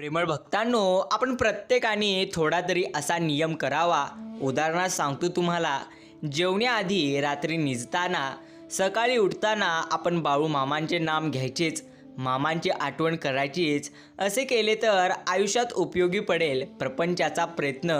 प्रेमळ भक्तांनो आपण प्रत्येकाने थोडा तरी असा नियम करावा. उदाहरणार्थ सांगतो तुम्हाला जेवण्याआधी रात्री निजताना सकाळी उठताना आपण बाळू मामांचे नाम घ्यायचेच. मामांची आठवण करायचीच. असे केले तर आयुष्यात उपयोगी पडेल. प्रपंचाचा प्रयत्न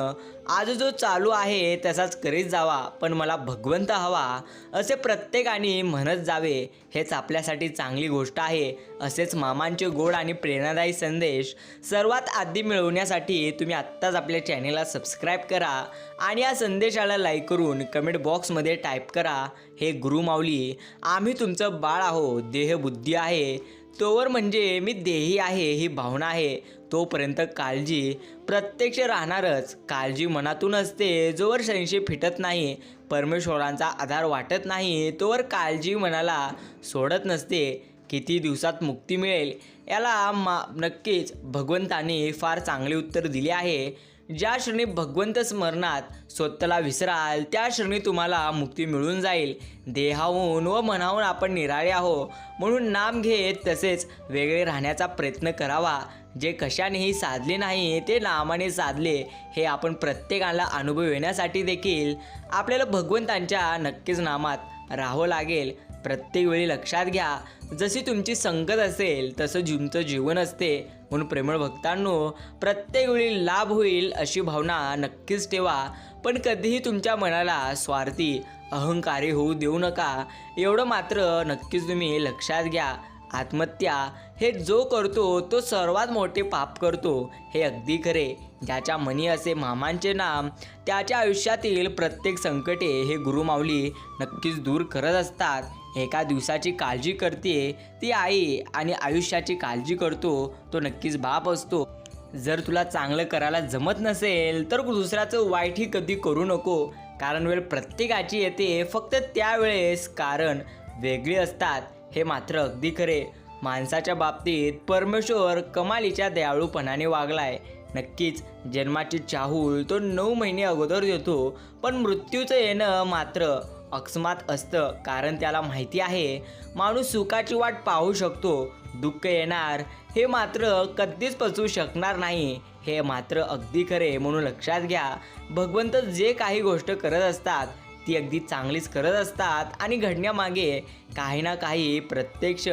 आज जो चालू आहे तसाच करीत जावा पण मला भगवंत हवा असे प्रत्येकाने म्हणत जावे. हेच आपल्यासाठी चांगली गोष्ट आहे असेच मामांचे गोड आणि प्रेरणादायी संदेश सर्वात आधी मिळवण्यासाठी तुम्ही आत्ताच आपल्या चॅनेलला सबस्क्राईब करा आणि या संदेशाला लाईक करून कमेंट बॉक्समध्ये टाईप करा. हे गुरुमाऊली आम्ही तुमचं बाळ आहो देहबुद्धी आहे. तोवर म्हणजे मी देही आहे ही भावना आहे तोपर्यंत काळजी. प्रत्यक्ष राहणारच. काळजी मनातून असते जोवर संशय फिटत नाही परमेश्वरांचा आधार वाटत नाही तोवर काळजी मनाला सोडत नसते. किती दिवसात मुक्ती मिळेल? याला मा नक्कीच भगवंताने फार चांगले उत्तर दिले आहे. ज्या क्षणी भगवंत स्मरणात स्वतःला विसराल त्या क्षणी तुम्हाला मुक्ती मिळून जाईल. देहाहून व मनाहून आपण निराळे आहो. म्हणून नाम घेत तसेच वेगळे राहण्याचा प्रयत्न करावा. जे कशानेही साधले नाही ते नामाने साधले हे आपण प्रत्येकाला अनुभव येण्यासाठी देखील. आपल्याला भगवंतांच्या नक्कीच नामात राहावं लागेल. प्रत्येक वेळी लक्षात घ्या. जशी तुमची संगत असेल तसं तुमचं जीवन असते. म्हणून प्रेमळ भक्तांनो प्रत्येक वेळी लाभ होईल अशी भावना नक्कीच ठेवा. पण कधीही तुमच्या मनाला स्वार्थी अहंकारी होऊ देऊ नका. एवढं मात्र नक्कीच तुम्ही लक्षात घ्या. आत्महत्या हे जो करतो तो सर्वात मोठे पाप करतो. हे अगदी खरे. ज्याच्या मनी असे मामांचे नाम त्याच्या आयुष्यातील प्रत्येक संकटे हे गुरुमाऊली नक्कीच दूर करत असतात. एका दिवसाची काळजी करते ती आई आणि आयुष्याची काळजी करतो तो नक्कीच बाप असतो. जर तुला चांगलं करायला जमत नसेल तर दुसऱ्याचं वाईटही कधी करू नको. कारण वेळ प्रत्येकाची येते फक्त त्यावेळेस कारण वेगळी असतात हे मात्र अगदी खरे. माणसाच्या बाबतीत परमेश्वर कमालीच्या दयाळूपणाने वागलाय. नक्कीच जन्माची चाहूल तो नऊ महिने अगोदर देतो पण मृत्यूचं येणं मात्र अकस्मात असतं कारण त्याला माहिती आहे माणूस सुखाची वाट पाहू शकतो. दुःख येणार हे मात्र कधीच पचवू शकणार नाही. हे मात्र अगदी खरे म्हणून लक्षात घ्या. भगवंत जे काही गोष्ट करत असतात ती अगदी चांगलीच करत असतात आणि घडण्यामागे काही ना काही प्रत्यक्ष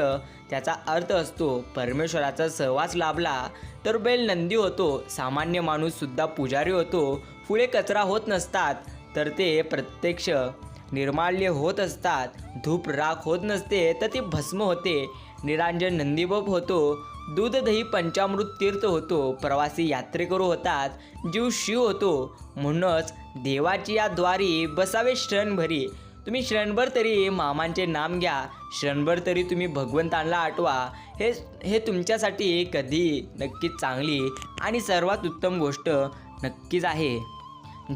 त्याचा अर्थ असतो. परमेश्वराचा सहवास लाभला तर बैल नंदी होतो सामान्य माणूससुद्धा पुजारी होतो. फुले कचरा होत नसतात तर ते प्रत्यक्ष निर्माल्य होत असतात. धूप राख होत नसते तर ती भस्म होते. निरांजन नंदीबप होतो. दूध दही पंचामृत तीर्थ होतो. प्रवासी यात्रेकरू होतात. जीव शिव होतो. म्हणूनच देवाची या द्वारी बसावे क्षणभरी. तुम्ही क्षणभर तरी मामांचे नाम घ्या. क्षणभर तरी तुम्ही भगवंतांना आठवा. हे हे तुमच्यासाठी कधी नक्कीच चांगली आणि सर्वात उत्तम गोष्ट नक्कीच आहे.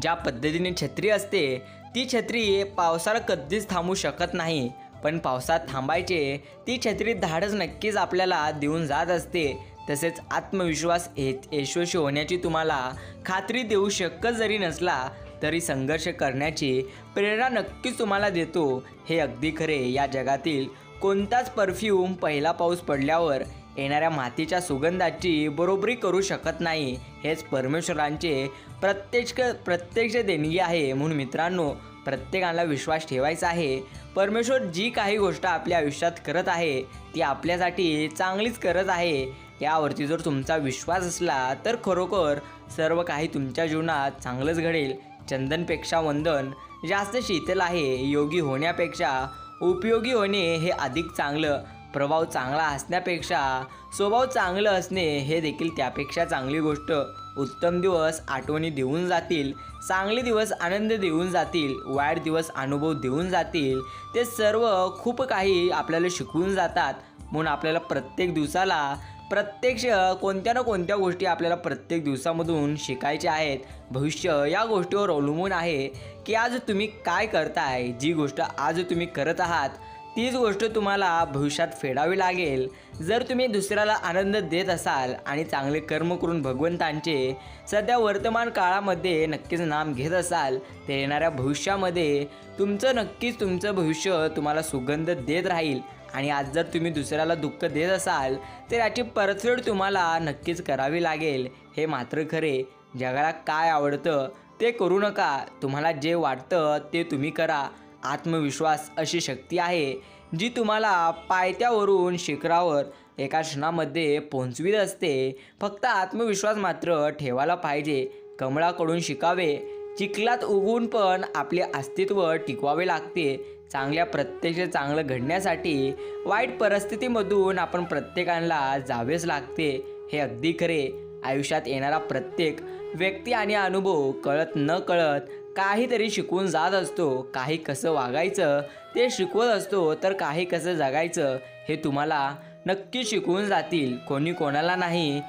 ज्या पद्धतीने छत्री असते ती छत्री पावसाला कधीच थांबू शकत नाही. पण पावसात थांबायचे ती छत्री धाडस नक्कीच आपल्याला देऊन जात असते. तसेच आत्मविश्वास हे यशस्वी होण्याची तुम्हाला खात्री देऊ शकत जरी नसला तरी संघर्ष करण्याची प्रेरणा नक्कीच तुम्हाला देतो. हे अगदी खरे. या जगातील कोणताच परफ्यूम पहिला पाऊस पडल्यावर येणाऱ्या मातीच्या सुगंधाची बरोबरी करू शकत नाही. हेच परमेश्वरांचे प्रत्यक्ष प्रत्यक्ष देणगी आहे म्हणून मित्रांनो प्रत्येकाला विश्वास ठेवायचा आहे. परमेश्वर जी काही गोष्ट आपल्या आयुष्यात करत आहे ती आपल्यासाठी चांगलीच करत आहे. यावरती जर तुमचा विश्वास असला तर खरोखर सर्व काही तुमच्या जीवनात चांगलंच घडेल. चंदनपेक्षा वंदन जास्त शीतल आहे. योगी होण्यापेक्षा उपयोगी होणे हे अधिक चांगलं. प्रभाव चांगला असण्यापेक्षा स्वभाव चांगलं असणे हे देखील त्यापेक्षा चांगली गोष्ट. उत्तम दिवस आठवणी देऊन जातील चांगले दिवस आनंद देऊन जातील वाईट दिवस अनुभव देऊन जातील. ते सर्व खूप काही आपल्याला शिकवून जातात. म्हणून आपल्याला प्रत्येक दिवसाला प्रत्यक्ष कोणत्या ना कोणत्या गोष्टी आपल्याला प्रत्येक दिवसामधून शिकायच्या आहेत. भविष्य या गोष्टीवर अवलंबून आहे की आज तुम्ही काय करताय जी गोष्ट आज तुम्ही करत आहात तीच गोष्ट तुम्हाला भविष्यात फेडावी लागेल. जर तुम्ही दुसऱ्याला आनंद देत असाल आणि चांगले कर्म करून भगवंतांचे सध्या वर्तमान काळामध्ये नक्कीच नाम घेत असाल तर येणाऱ्या भविष्यामध्ये तुमचं नक्कीच तुमचं भविष्य तुम्हाला सुगंध देत राहील. आणि आज जर तुम्ही दुसऱ्याला दुःख देत असाल तर याची परतफेड तुम्हाला नक्कीच करावी लागेल. हे मात्र खरे. जगाला काय आवडतं ते करू नका. तुम्हाला जे वाटतं ते तुम्ही करा. आत्मविश्वास अशी शक्ती आहे जी तुम्हाला पायथ्यावरून शिखरावर एका क्षणामध्ये पोहोचवीत असते. फक्त आत्मविश्वास मात्र ठेवायला पाहिजे. कमळाकडून शिकावे चिखलात उगवून पण आपले अस्तित्व टिकवावे लागते. चांगल्या प्रत्यक्ष चांगलं घडण्यासाठी वाईट परिस्थितीमधून आपण प्रत्येकाला जावेच लागते. हे अगदी खरे. आयुष्यात येणारा प्रत्येक व्यक्ती आणि अनुभव कळत न कळत काहीतरी शिकून जात असतो काही कसं वागायचं ते शिकवत असतो तर काही कसं जगायचं हे तुम्हाला नक्की शिकवून जातील. कोणी कोणाला नाही.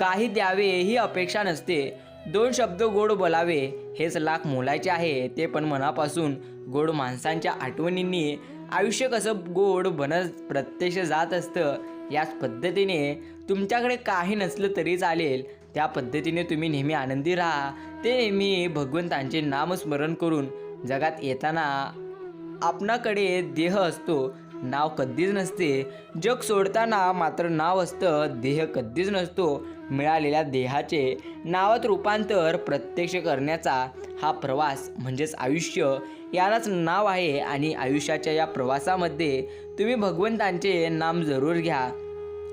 काही द्यावे ही अपेक्षा नसते. दोन शब्द गोड बोलावे हेच लाख मोलायचे आहे. ते पण मनापासून गोड माणसांच्या आठवणींनी आयुष्य कसं गोड बनत प्रत्यक्ष जात असतं याच पद्धतीने तुमच्याकडे काही नसलं तरी चालेल. त्या पद्धतीने तुम्ही नेहमी आनंदी राहा. ते नेहमी भगवंतांचे नामस्मरण करून जगात येताना आपणाकडे देह असतो. नाव कधीच नसते. जग सोडताना मात्र नाव असतं. देह कधीच नसतो. मिळालेल्या देहाचे नावात रूपांतर प्रत्यक्ष करण्याचा हा प्रवास म्हणजेच आयुष्य यालाच नाव आहे. आणि आयुष्याच्या या प्रवासामध्ये तुम्ही भगवंतांचे नाम जरूर घ्या.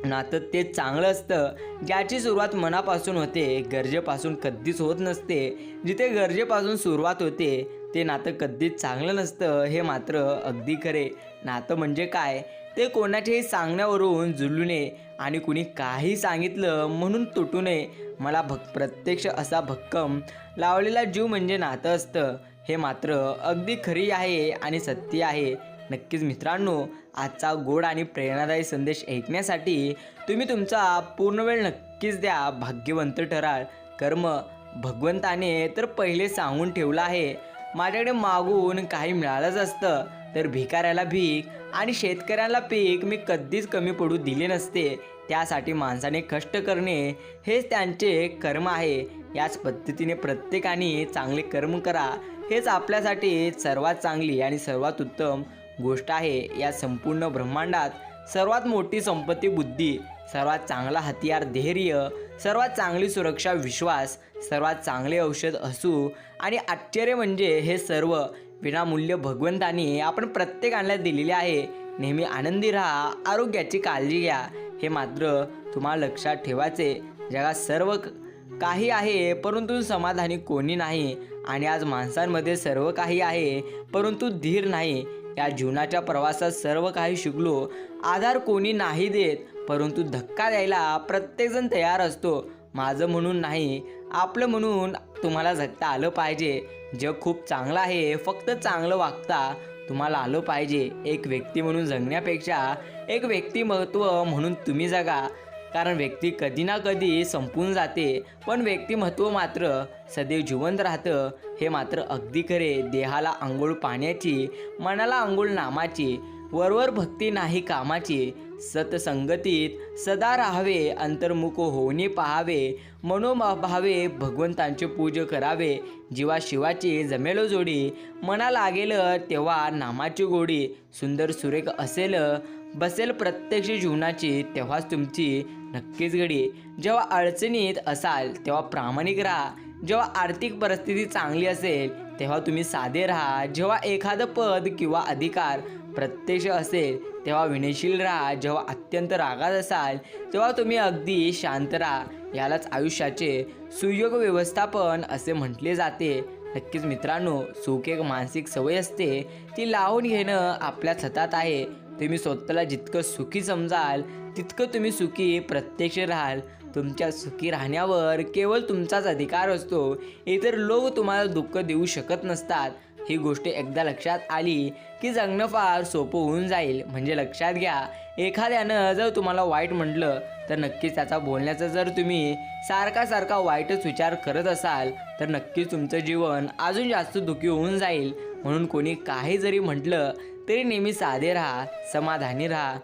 नातं ते चांगलं असतं ज्याची सुरुवात मनापासून होते गरजेपासून कधीच होत नसते. जिथे गरजेपासून सुरुवात होते ते नातं कधीच चांगलं नसतं हे मात्र अगदी खरे. नातं म्हणजे काय? ते कोणाच्याही सांगण्यावरून जुळू नये आणि कुणी काही सांगितलं म्हणून तुटू नये. मला भक् प्रत्यक्ष असा भक्कम लावलेला जीव म्हणजे नातं असतं. हे मात्र अगदी खरी आहे आणि सत्य आहे. नक्कीच मित्रांनो आजचा गोड आणि प्रेरणादायी संदेश ऐकण्यासाठी तुम्ही तुमचा पूर्ण वेळ नक्कीच द्या भाग्यवंत ठराल. कर्म भगवंताने तर पहिले सांगून ठेवलं आहे. माझ्याकडे मागून काही मिळालंच असतं तर भिकाऱ्याला भीक आणि शेतकऱ्याला पीक मी कधीच कमी पडू दिले नसते. त्यासाठी माणसाने कष्ट करणे हेच त्यांचे कर्म आहे. याच पद्धतीने प्रत्येकाने चांगले कर्म करा. हेच आपल्यासाठी सर्वात चांगली आणि सर्वात उत्तम गोष्ट आहे या संपूर्ण ब्रह्मांडात सर्वात मोठी संपत्ती बुद्धी सर्वात चांगला हतियार धैर्य सर्वात चांगली सुरक्षा विश्वास सर्वात चांगले औषध असू आणि आश्चर्य म्हणजे हे सर्व विनामूल्य भगवंतानी आपण प्रत्येकाला दिलेले आहे. नेहमी आनंदी राहा आरोग्याची काळजी घ्या. हे मात्र तुम्हाला लक्षात ठेवायचे जगात सर्व काही आहे परंतु समाधानी कोणी नाही. आणि आज माणसांमध्ये सर्व काही आहे परंतु धीर नाही. या जीवनाच्या प्रवासात सर्व काही शिकलो. आधार कोणी नाही देत परंतु धक्का द्यायला प्रत्येकजण तयार असतो. माझं म्हणून नाही आपलं म्हणून तुम्हाला जगता आलं पाहिजे. जग खूप चांगलं आहे फक्त चांगलं वागता तुम्हाला आलं पाहिजे. एक व्यक्ती म्हणून जगण्यापेक्षा एक व्यक्तिमत्व म्हणून तुम्ही जगा. कारण व्यक्ती कधी ना कधी संपून जाते पण व्यक्तिमत्व मात्र सदैव जिवंत राहतं. हे मात्र अगदी खरे. देहाला आंघोळ पाण्याची मनाला आंघोळ नामाची वरवर भक्ती नाही कामाची. सतसंगतीत सदा राहावे अंतर्मुख होणे पाहावे. मनोभावे भगवंतांचे पूज करावे. जीवा शिवाची जमेल जोडी. मना लागेल तेव्हा नामाची गोडी. सुंदर सुरेख असेल बसेल प्रत्यक्ष जीवनाची तेव्हाच तुमची नक्कीच घडी जेव्हा अडचणीत असाल तेव्हा प्रामाणिक राहा. जेव्हा आर्थिक परिस्थिती चांगली असेल तेव्हा तुम्ही साधे राहा. जेव्हा एखादं पद किंवा अधिकार प्रत्यक्ष असेल तेव्हा विनयशील राहा. जेव्हा अत्यंत रागात असाल तेव्हा तुम्ही अगदी शांत राहा. यालाच आयुष्याचे सुयोग व्यवस्थापन असे म्हटले जाते. नक्कीच मित्रांनो सुख एक मानसिक सवय असते. ती लावून घेणं आपल्या हातात आहे. तुम्ही स्वतःला जितकं सुखी समजाल तितकं तुम्ही सुखी प्रत्यक्ष राहाल. तुमच्या सुखी राहण्यावर केवळ तुमचाच अधिकार असतो. इतर लोक तुम्हाला दुःख देऊ शकत नसतात. ही गोष्ट एकदा लक्षात आली की जगणं फार सोपं होऊन जाईल. म्हणजे लक्षात घ्या एखाद्यानं जर तुम्हाला वाईट म्हटलं तर नक्कीच त्याचा बोलण्याचा जर तुम्ही सारखा सारखा वाईटच विचार करत असाल तर नक्कीच तुमचं जीवन अजून जास्त दुःखी होऊन जाईल. म्हणून कोणी काही जरी म्हटलं तरी नेहमी साधे राहा समाधानी राहा.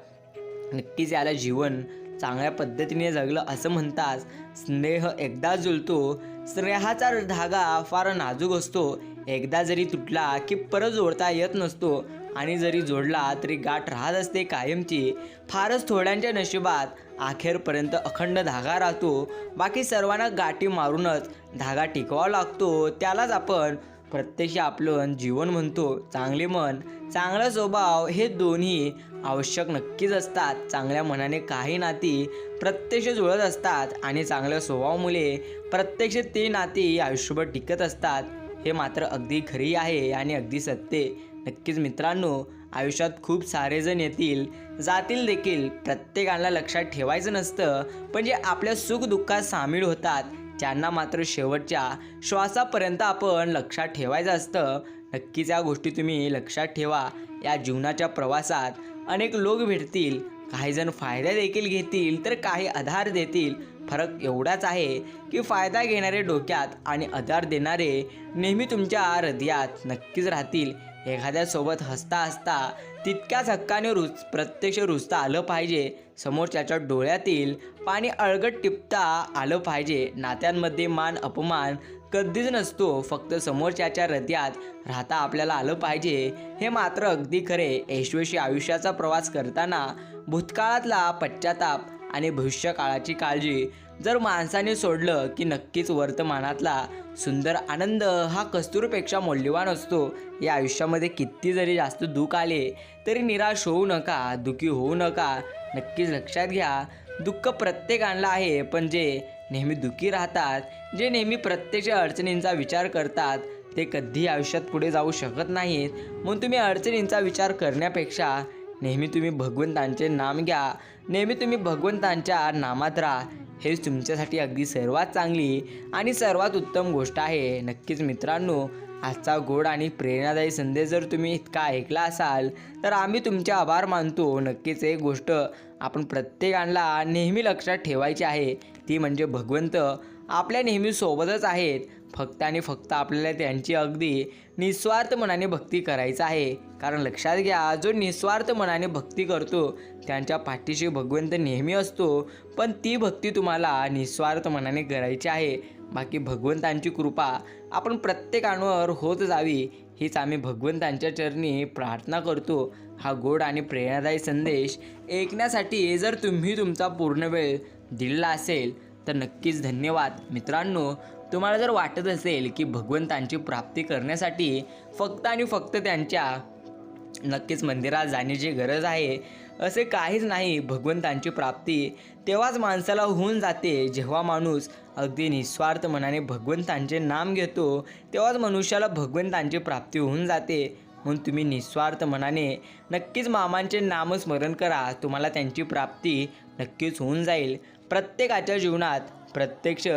नक्कीच याला जीवन चांगल्या पद्धतीने जगलं असं म्हणतात स्नेह एकदा जुळतो. स्नेहाचा धागा फार नाजूक असतो. एकदा जरी तुटला की परत जोडता येत नसतो आणि जरी जोडला तरी गाठ राहत असते कायमची. फारच थोड्यांच्या नशिबात अखेरपर्यंत अखंड धागा राहतो. बाकी सर्वांना गाठी मारूनच धागा टिकवावा लागतो. त्यालाच आपण प्रत्यक्ष आपलं जीवन म्हणतो चांगले मन चांगला स्वभाव हे दोन्ही आवश्यक नक्कीच असतात. चांगल्या मनाने काही नाती प्रत्यक्ष जुळत असतात आणि चांगल्या स्वभावामुळे प्रत्यक्ष ते नाती आयुष्यभर टिकत असतात. हे मात्र अगदी खरी आहे आणि अगदी सत्य. नक्कीच मित्रांनो आयुष्यात खूप सारे जण येतील. जातील देखील. प्रत्येकाला लक्षात ठेवायचं नसतं. पण जे आपल्या सुखदुःखात सामील होतात ज्यांना मात्र शेवटच्या श्वासापर्यंत आपण लक्षात ठेवायचं असतं नक्कीच या गोष्टी तुम्ही लक्षात ठेवा. या जीवनाच्या प्रवासात अनेक लोक भेटतील काही जण फायदा देखील घेतील तर काही आधार देतील. फरक एवढाच आहे की फायदा घेणारे डोक्यात आणि आधार देणारे नेहमी तुमच्या हृदयात नक्कीच राहतील. एखाद्यासोबत हसता हसता तितक्याच हक्काने रुच प्रत्यक्ष रुजता आलं पाहिजे. समोरच्याच्या डोळ्यातील पाणी अळगट टिपता आलं पाहिजे. नात्यांमध्ये मान अपमान कधीच नसतो. फक्त समोरच्याच्या हृदयात राहता आपल्याला आलं पाहिजे. हे मात्र अगदी खरे. ऐश्वर्यशी आयुष्याचा प्रवास करताना भूतकाळातला पश्चाताप आणि भविष्यकाळाची काळजी जर माणसाने सोडलं की नक्कीच वर्तमानातला सुंदर आनंद हा कस्तुरीपेक्षा मौल्यवान असतो. या आयुष्यामध्ये किती जरी जास्त दुःख आले तरी निराश होऊ नका दुःखी होऊ नका. नक्कीच लक्षात घ्या दुःख प्रत्येकाला आहे पण जे नेहमी दुःखी राहतात जे नेहमी प्रत्यक्ष अडचणींचा विचार करतात ते कधीही आयुष्यात पुढे जाऊ शकत नाहीत. म्हणून तुम्ही अडचणींचा विचार करण्यापेक्षा नेहमी तुम्ही भगवंतांचे नाम घ्या. नेहमी तुम्ही भगवंतांच्या नामात राहा. हेच तुमच्यासाठी अगदी सर्वात चांगली आणि सर्वात उत्तम गोष्ट आहे. नक्कीच मित्रांनो आजचा गोड आणि प्रेरणादायी संदेश जर तुम्ही इतका ऐकला असाल तर आम्ही तुमचे आभार मानतो. नक्कीच एक गोष्ट आपण प्रत्येकाला नेहमी लक्षात ठेवायची आहे. ती म्हणजे भगवंत. आपल्या नेहमी सोबतच आहेत. फक्त आणि फक्त आपल्याला त्यांची अगदी निस्वार्थ मनाने भक्ती करायचं आहे. कारण लक्षात घ्या जो निस्वार्थ मनाने भक्ती करतो त्यांच्या पाठीशी भगवंत नेहमी असतो. पण ती भक्ती तुम्हाला निस्वार्थ मनाने करायची आहे. बाकी भगवंतांची कृपा आपण प्रत्येकांवर होत जावी हीच आम्ही भगवंतांच्या चरणी प्रार्थना करतो. हा गोड आणि प्रेरणादायी संदेश ऐकण्यासाठी जर तुम्ही तुमचा पूर्ण वेळ दिला असेल तर नक्कीच धन्यवाद. मित्रांनो तुम्हाला जर वाटत असेल की भगवंतांची प्राप्ती करण्यासाठी फक्त आणि फक्त त्यांच्या नक्कीच मंदिरात जाण्याची गरज आहे असे काहीच नाही भगवंतांची प्राप्ती तेव्हाच माणसाला होऊन जाते. जेव्हा माणूस अगदी निस्वार्थ मनाने भगवंतांचे नाम घेतो तेव्हाच मनुष्याला भगवंतांची प्राप्ती होऊन जाते. म्हणून तुम्ही निस्वार्थ मनाने नक्कीच मामांचे नामस्मरण करा. तुम्हाला त्यांची प्राप्ती नक्कीच होऊन जाईल. प्रत्येकाच्या जीवनात प्रत्यक्ष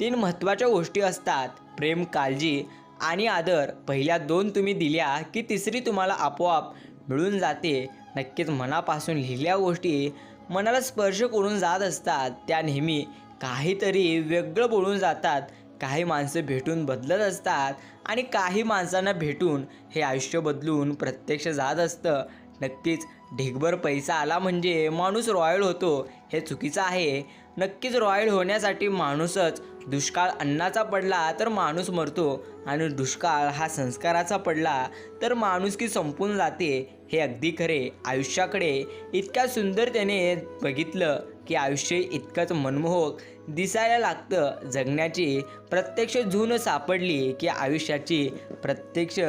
तीन महत्त्वाच्या गोष्टी असतात. प्रेम काळजी आणि आदर. पहिल्या दोन तुम्ही दिल्या की तिसरी तुम्हाला आपोआप मिळून जाते. नक्कीच मनापासून लिहिल्या गोष्टी मनाला स्पर्श करून जात असतात. त्या नेहमी काहीतरी वेगळं बोलून जातात. काही माणसं भेटून बदलत असतात आणि काही माणसांना भेटून हे आयुष्य बदलून प्रत्यक्ष जात असतं. नक्कीच ढिगभर पैसा आला म्हणजे माणूस रॉयल होतो हे चुकीचं आहे. नक्कीच रॉयल होण्यासाठी माणूसच दुष्काळ अन्नाचा पडला तर माणूस मरतो आणि दुष्काळ हा संस्काराचा पडला तर माणुसकी संपून जाते हे अगदी खरे. आयुष्याकडे इतक्या सुंदर त्याने बघितलं की आयुष्य इतकंच मनमोहक दिसायला लागतं. जगण्याची प्रत्यक्ष झून सापडली की आयुष्याची प्रत्यक्ष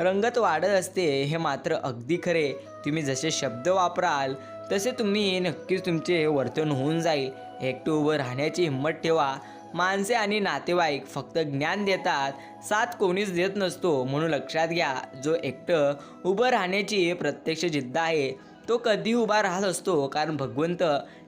रंगत वाढत असते हे मात्र अगदी खरे. तुम्ही जसे शब्द वापराल तसे तुम्ही नक्कीच तुमचे वर्तन होऊन जाईल. एकटं उभं राहण्याची हिंमत ठेवा. माणसे आणि नातेवाईक फक्त ज्ञान देतात साथ कोणीच देत नसतो म्हणून लक्षात घ्या जो एकटं उभं राहण्याची प्रत्यक्ष जिद्द आहे तो कधी उभा राहत असतो कारण भगवंत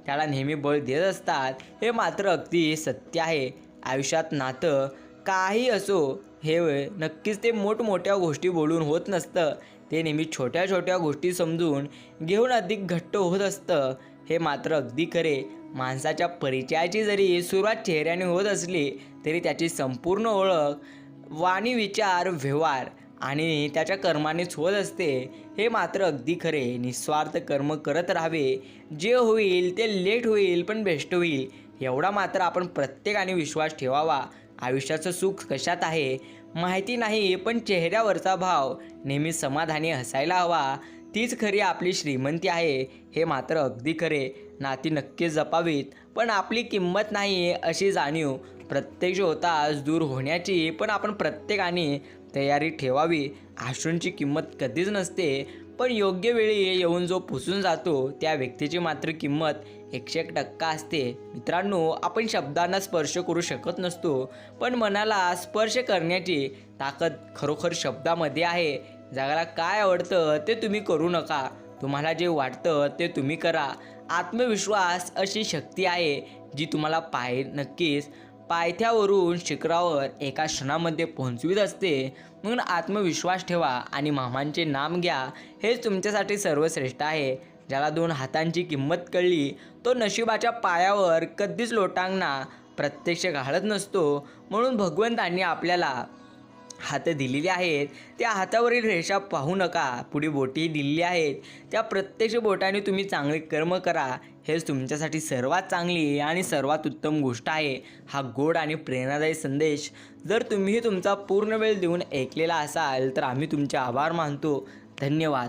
त्याला नेहमी बळ देत असतात हे मात्र अगदी सत्य आहे. आयुष्यात नातं काही असो हे नक्कीच ते मोठमोठ्या गोष्टी बोलून होत नसतं. ते नेहमी छोट्या छोट्या गोष्टी समजून घेऊन अधिक घट्ट होत असतं. हे मात्र अगदी खरे. माणसाच्या परिचयाची जरी सुरुवात चेहऱ्याने होत असली तरी त्याची संपूर्ण ओळख वाणी विचार व्यवहार आणि त्याच्या कर्मानेच होत असते. हे मात्र अगदी खरे. निस्वार्थ कर्म करत राहावे. जे होईल ते लेट होईल पण बेस्ट होईल. एवढा मात्र आपण प्रत्येकाने विश्वास ठेवावा. आयुष्याचं सुख कशात आहे? माहिती नाही पण चेहऱ्यावरचा भाव नेहमी समाधानी हसायला हवा. तीच खरी आपली श्रीमंती आहे हे मात्र अगदी खरे. नाती नक्कीच जपावीत पण आपली किंमत नाही अशी जाणीव. प्रत्येक जो होताच दूर होण्याची पण आपण प्रत्येकाने तयारी ठेवावी. आश्रूंची किंमत कधीच नसते पण योग्य वेळी येऊन जो पुसून जातो त्या व्यक्तीची मात्र किंमत एकशे एक टक्का असते. मित्रांनो आपण शब्दांना स्पर्श करू शकत नसतो पण मनाला स्पर्श करण्याची ताकद खरोखर शब्दामध्ये आहे. जगाला काय आवडतं ते तुम्ही करू नका. तुम्हाला जे वाटतं ते तुम्ही करा. आत्मविश्वास अशी शक्ती आहे जी तुम्हाला पाय नक्कीच पायथ्यावरून शिखरावर एका क्षणामध्ये पोहोचवीत असते. म्हणून आत्मविश्वास ठेवा आणि मामांचे नाम घ्या. हेच तुमच्यासाठी सर्वश्रेष्ठ आहे. ज्याला दोन हातांची किंमत कळली तो नशिबाच्या पायावर कधीच लोटांगणा प्रत्यक्ष घालत नसतो. म्हणून भगवंतांनी आपल्याला हात दिलेली आहेत. त्या हातावरील रेषा पाहू नका. पुढे बोटीही दिलेली आहेत. त्या प्रत्यक्ष बोटाने तुम्ही चांगले कर्म करा. हेच तुमच्यासाठी सर्वात चांगली आणि सर्वात उत्तम गोष्ट आहे. हा गोड आणि प्रेरणादायी संदेश. जर तुम्ही तुमचा पूर्ण वेळ देऊन ऐकलेला असाल तर आम्ही तुमचे आभार मानतो. धन्यवाद.